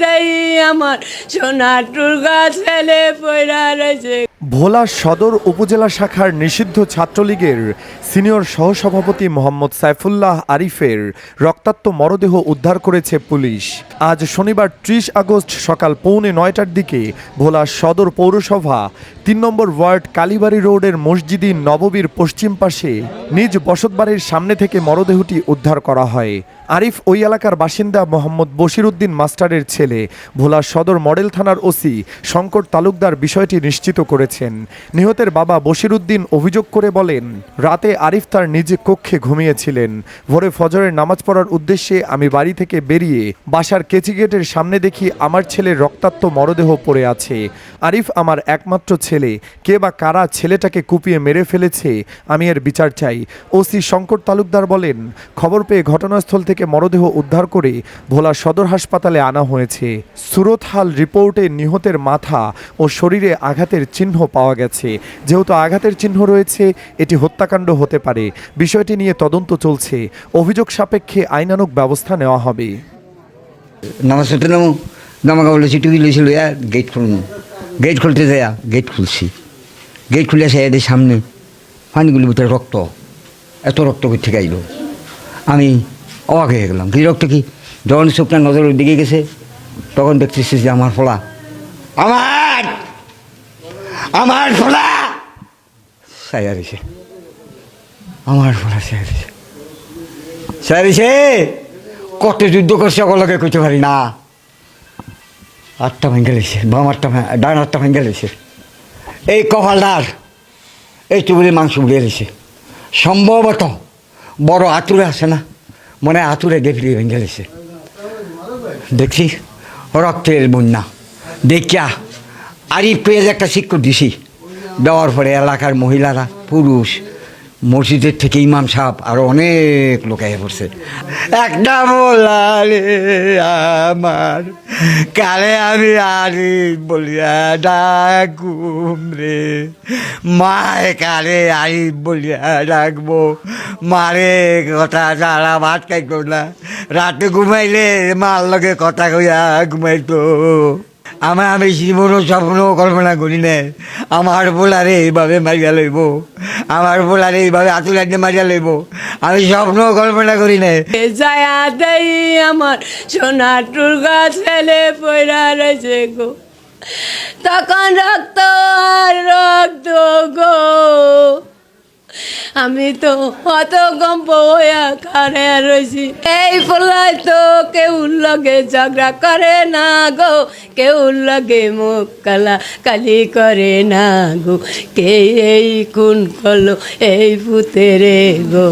দেই আমার সোনার গাছ ছেলে পয়রা রয়েছে। ভোলা সদর উপজেলা শাখার নিষিদ্ধ ছাত্রলীগের সিনিয়র সহসভাপতি মোহাম্মদ সাইফুল্লাহ আরিফের রক্তাক্ত মরদেহ উদ্ধার করেছে পুলিশ। আজ শনিবার ত্রিশ আগস্ট সকাল পৌনে নয়টার দিকে ভোলা সদর পৌরসভা তিন নম্বর ওয়ার্ড কালীবাড়ি রোডের মসজিদি নববীর পশ্চিম পাশে নিজ বসতবাড়ির সামনে থেকে মরদেহটি উদ্ধার করা হয়। আরিফ ওই এলাকার বাসিন্দা মোহাম্মদ বশিরউদ্দিন মাস্টারের ছেলে। ভোলা সদর মডেল থানার ওসি শঙ্কর তালুকদার বিষয়টি নিশ্চিত করেছেন নিহতের বাবা বশিরউদ্দিন অভিযোগ করে বলেন, রাতে আরিফ তার নিজ কক্ষে ঘুমিয়েছিলেন। ভোরে ফজরের নামাজ পড়ার উদ্দেশ্যে আমি বাড়ি থেকে বেরিয়ে বাসার কেচি গেটের সামনে দেখি আমার ছেলের রক্তাক্ত মরদেহ পড়ে আছে। আরিফ আমার একমাত্র ছেলে। কে বা কারা ছেলেটাকে কুপিয়ে মেরে ফেলেছে, আমি এর বিচার চাই। ওসি শঙ্কর তালুকদার বলেন, খবর পেয়ে ঘটনাস্থল থেকে মরদেহ উদ্ধার করে ভোলা সদর হাসপাতালে আনা হয়েছে। সুরতহাল রিপোর্টে নিহতের মাথা ও শরীরে আঘাতের চিহ্ন পাওয়া গেছে। যেহেতু আঘাতের চিহ্ন রয়েছে, এটি হত্যাকাণ্ড হতে পারে। বিষয়টি নিয়ে তদন্ত চলছে। অভিযোগ সাপেক্ষে আইনানুগ ব্যবস্থা নেওয়া হবে। নামাজ পড়তে নামো। জামা কাপড় লইছি টুপি লইছি গেট খুলতে যাইয়া গেট খুলছি। গেট খুলে আসে এদের সামনে পানিগুলির ভিতরে রক্ত। এত রক্ত থেকে আইলো? আমি অবাক হয়ে গেলাম। কি রক্ত কি? যখন শুকনা নজরের দিকে গেছে। তখন দেখতেছি যে আমার ফলা। আমার আমার ফলা সাইয়া দিছে। আমার ফলা সাইয়া দিছে। দিছে? কত যুদ্ধ করছে সকলকে কইতে পারি না। আটটা ভেঙে লেছে বাম আটটা ডান আটটা ভেঙে লেছে এই কপালদার, এই চুবুরি মাংস উড়িয়ে লেছে সম্ভবত বড় আতুরে আছে না? মনে আতুরে দেখলি ভেঙে লেছে দেখছি, রক্তের বন্যা। দেখিয়া আরিফ পেয়ে একটা শিক্ষক দিছি। দেওয়ার পরে এলাকার মহিলারা, পুরুষ, মসজিদের থেকে ইমাম সাহেব আরও অনেক লোক এসে পড়ছে। একটা বলালে আমার, কালে আমি আরি বলিয়া ডাকুম রে। মায় কালে আরি বলিয়া ডাকবো মারে কথা যারা ভাত খাইতো না। রাতে ঘুমাইলে মার লগে কথা কইয়া ঘুমাইতো। আমার আমি জীবনও স্বপ্নও কল্পনা করি না। আমার বোলারে এইভাবে মারিয়া লইব। আমার বোলারে এইভাবে আতুলাইতে মারিয়া লইব। আমি স্বপ্নও কল্পনা করি না। যায়া দেই আমার সোনার গাছ ছেলে পয়রা রয়েছে গো। তখন রক্ত আমি তো অত গম্প হইয়া খারে রয়েছি এই পোলাই তো কেউ লগে ঝগড়া করে না গো, কেউ লগে মুখ কালা কালি করে না গো। কে এই কোন কলো এই পুতেরে গো?